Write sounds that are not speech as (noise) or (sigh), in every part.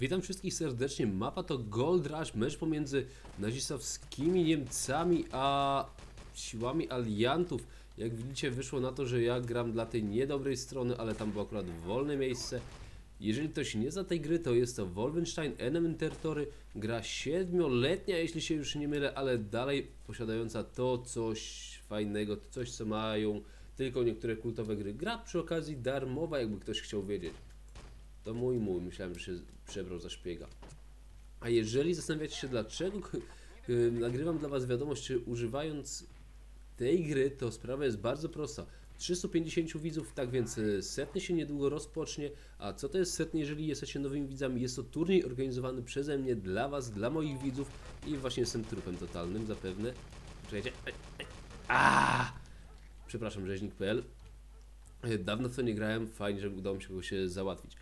Witam wszystkich serdecznie. Mapa to Gold Rush, mecz pomiędzy nazistowskimi Niemcami a siłami aliantów. Jak widzicie wyszło na to, że ja gram dla tej niedobrej strony, ale tam było akurat wolne miejsce. Jeżeli ktoś nie zna tej gry, to jest to Wolfenstein Element Territory, gra siedmioletnia, jeśli się już nie mylę, ale dalej posiadająca to coś fajnego, to coś co mają tylko niektóre kultowe gry. Gra przy okazji darmowa, jakby ktoś chciał wiedzieć. To mój mój, myślałem, że się przebrał za szpiega. A jeżeli zastanawiacie się dlaczego nagrywam dla Was wiadomość, czy używając tej gry, to sprawa jest bardzo prosta. 350 widzów, tak więc y, setny się niedługo rozpocznie. A co to jest setny, jeżeli jesteście nowymi widzami? Jest to turniej organizowany przeze mnie dla Was, dla moich widzów i właśnie jestem trupem totalnym zapewne. Czekajcie. A! Przepraszam, rzeźnik.pl. Dawno w to nie grałem, fajnie, że udało mi się kogoś e, załatwić.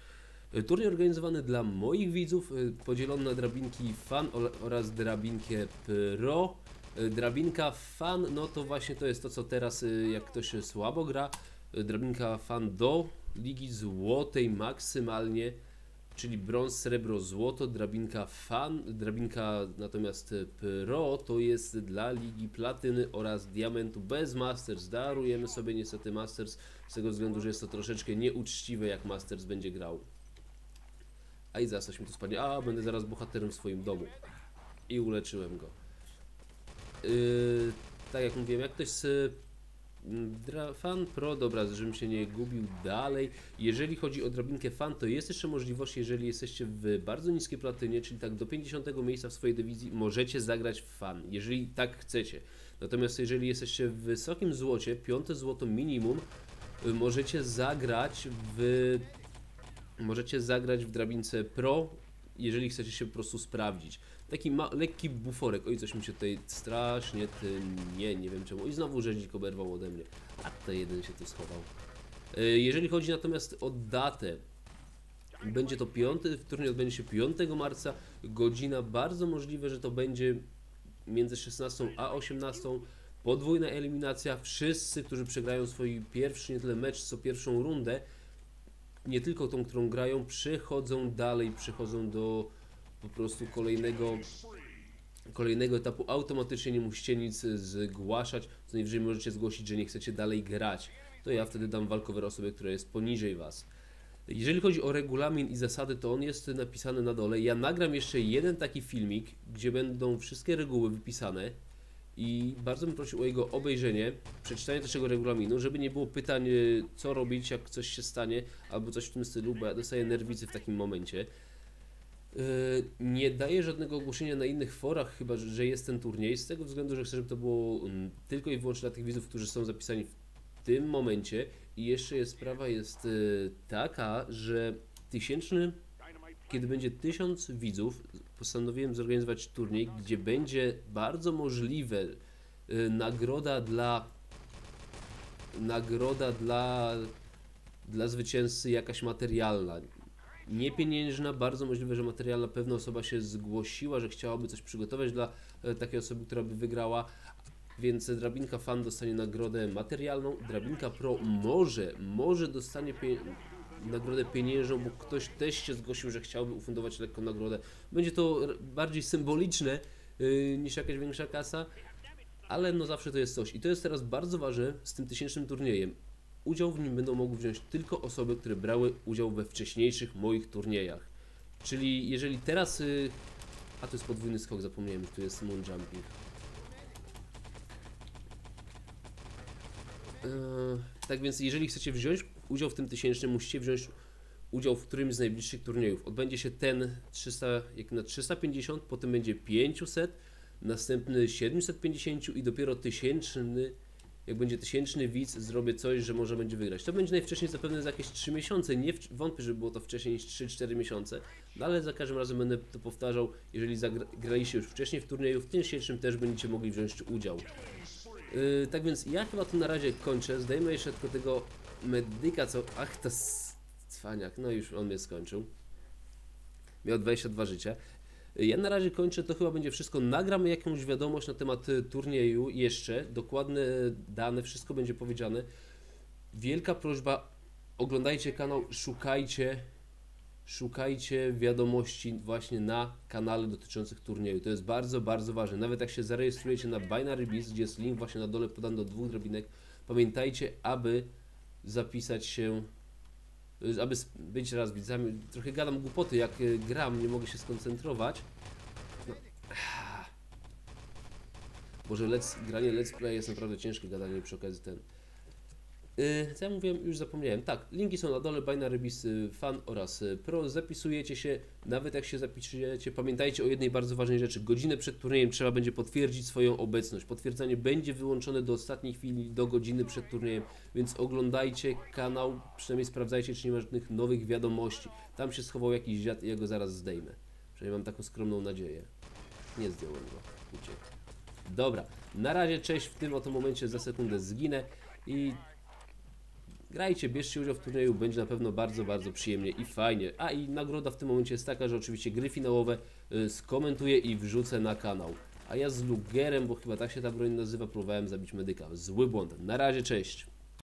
Y, Turniej organizowany dla moich widzów, y, podzielony na drabinki fan oraz drabinkę pro. Y, Drabinka fan, no to właśnie to jest to, co teraz, jak ktoś słabo gra, drabinka fan do Ligi Złotej maksymalnie, czyli brąz, srebro, złoto, drabinka fan, drabinka natomiast pro to jest dla Ligi Platyny oraz Diamentu bez Masters. Darujemy sobie niestety Masters z tego względu, że jest to troszeczkę nieuczciwe, jak Masters będzie grał. A i zaraz coś mi tu spadnie. A, będę zaraz bohaterem w swoim domu. I uleczyłem go. Yy, tak jak mówiłem, jak ktoś z mm, fan pro, dobra, żebym się nie gubił dalej. Jeżeli chodzi o drabinkę fan, to jest jeszcze możliwość, jeżeli jesteście w bardzo niskiej platynie, czyli tak do 50 miejsca w swojej dywizji, możecie zagrać w fan, jeżeli tak chcecie. Natomiast jeżeli jesteście w wysokim złocie, piąte złoto minimum, możecie zagrać w możecie zagrać w drabince pro, jeżeli chcecie się po prostu sprawdzić. Taki ma, lekki buforek. Oj, coś mi się tutaj strasznie tym nie, nie wiem czemu. I znowu rzeźnik oberwał ode mnie. A to jeden się tu schował. E, Jeżeli chodzi natomiast o datę, będzie to piąty, turniej odbędzie się 5 marca. Godzina bardzo możliwe, że to będzie między 16 a 18. Podwójna eliminacja. Wszyscy, którzy przegrają swój pierwszy nie tyle mecz, co pierwszą rundę, nie tylko tą, którą grają, przechodzą dalej, przechodzą do po prostu kolejnego kolejnego etapu. Automatycznie nie musicie nic zgłaszać, co najwyżej możecie zgłosić, że nie chcecie dalej grać. To ja wtedy dam walkover osobie, która jest poniżej Was. Jeżeli chodzi o regulamin i zasady, to on jest napisany na dole. Ja nagram jeszcze jeden taki filmik, gdzie będą wszystkie reguły wypisane i bardzo bym prosił o jego obejrzenie, przeczytanie tego regulaminu, żeby nie było pytań, y, co robić, jak coś się stanie, albo coś w tym stylu, bo ja dostaję nerwicy w takim momencie. Yy, Nie daję żadnego ogłoszenia na innych forach, chyba że że jest ten turniej, z tego względu, że chcę, żeby to było mm, tylko i wyłącznie dla tych widzów, którzy są zapisani w tym momencie. I jeszcze jest sprawa jest y, taka, że tysięczny, kiedy będzie tysiąc widzów, postanowiłem zorganizować turniej, gdzie będzie bardzo możliwe y, nagroda dla nagroda dla dla zwycięzcy jakaś materialna. Nie pieniężna, bardzo możliwe, że materialna. Pewna osoba się zgłosiła, że chciałaby coś przygotować dla e, takiej osoby, która by wygrała. Więc drabinka fan dostanie nagrodę materialną, drabinka pro może, może dostanie pie nagrodę pieniężną, bo ktoś też się zgłosił, że chciałby ufundować lekką nagrodę. Będzie to bardziej symboliczne yy, niż jakaś większa kasa, ale no zawsze to jest coś. I to jest teraz bardzo ważne z tym tysięcznym turniejem. Udział w nim będą mogły wziąć tylko osoby, które brały udział we wcześniejszych moich turniejach. Czyli jeżeli teraz... Y... A to jest podwójny skok, zapomniałem, że tu jest moon jumping. Eee, tak więc jeżeli chcecie wziąć udział w tym tysięcznym, musicie wziąć udział w którymś z najbliższych turniejów. Odbędzie się ten 300, jak na 350, potem będzie 500, następny 750 i dopiero tysięczny, jak będzie tysięczny widz, zrobię coś, że może będzie wygrać. To będzie najwcześniej zapewne za jakieś 3 miesiące, nie wątpię, żeby było to wcześniej niż 3-4 miesiące, no ale za każdym razem będę to powtarzał, jeżeli zagraliście już wcześniej w turnieju, w tym dzisiejszym też będziecie mogli wziąć udział. Yy, tak więc ja chyba tu na razie kończę. Zdajmy jeszcze tylko tego medyka, co. Ach, to cwaniak. No już on mnie skończył. Miał 22 życia. Ja na razie kończę, to chyba będzie wszystko. Nagram jakąś wiadomość na temat y, turnieju jeszcze. Dokładne dane, wszystko będzie powiedziane. Wielka prośba, oglądajcie kanał, szukajcie szukajcie wiadomości właśnie na kanale dotyczących turnieju. To jest bardzo, bardzo ważne. Nawet jak się zarejestrujecie na Binary Beast, gdzie jest link właśnie na dole podany do dwóch drobinek, pamiętajcie, aby zapisać się, y, aby być raz widzami. Trochę gadam głupoty, jak y, gram, nie mogę się skoncentrować. No. (sighs) Boże, let's, granie let's play jest naprawdę ciężkie gadanie przy okazji ten. Yy, co ja mówiłem, już zapomniałem. Tak, linki są na dole, Binary Beast y, Fan oraz y, Pro. Zapisujecie się, nawet jak się zapisujecie, pamiętajcie o jednej bardzo ważnej rzeczy. Godzinę przed turniejem trzeba będzie potwierdzić swoją obecność. Potwierdzenie będzie wyłączone do ostatniej chwili, do godziny przed turniejem, więc oglądajcie kanał, przynajmniej sprawdzajcie, czy nie ma żadnych nowych wiadomości. Tam się schował jakiś dziad i ja go zaraz zdejmę. Przynajmniej mam taką skromną nadzieję. Nie zdjąłem go, uciekł. Dobra, na razie cześć, w tym oto momencie za sekundę zginę i grajcie, bierzcie udział w turnieju, będzie na pewno bardzo, bardzo przyjemnie i fajnie. A i nagroda w tym momencie jest taka, że oczywiście gry finałowe y, skomentuję i wrzucę na kanał. A ja z Lugerem, bo chyba tak się ta broń nazywa, próbowałem zabić medyka. Zły błąd. Na razie, cześć.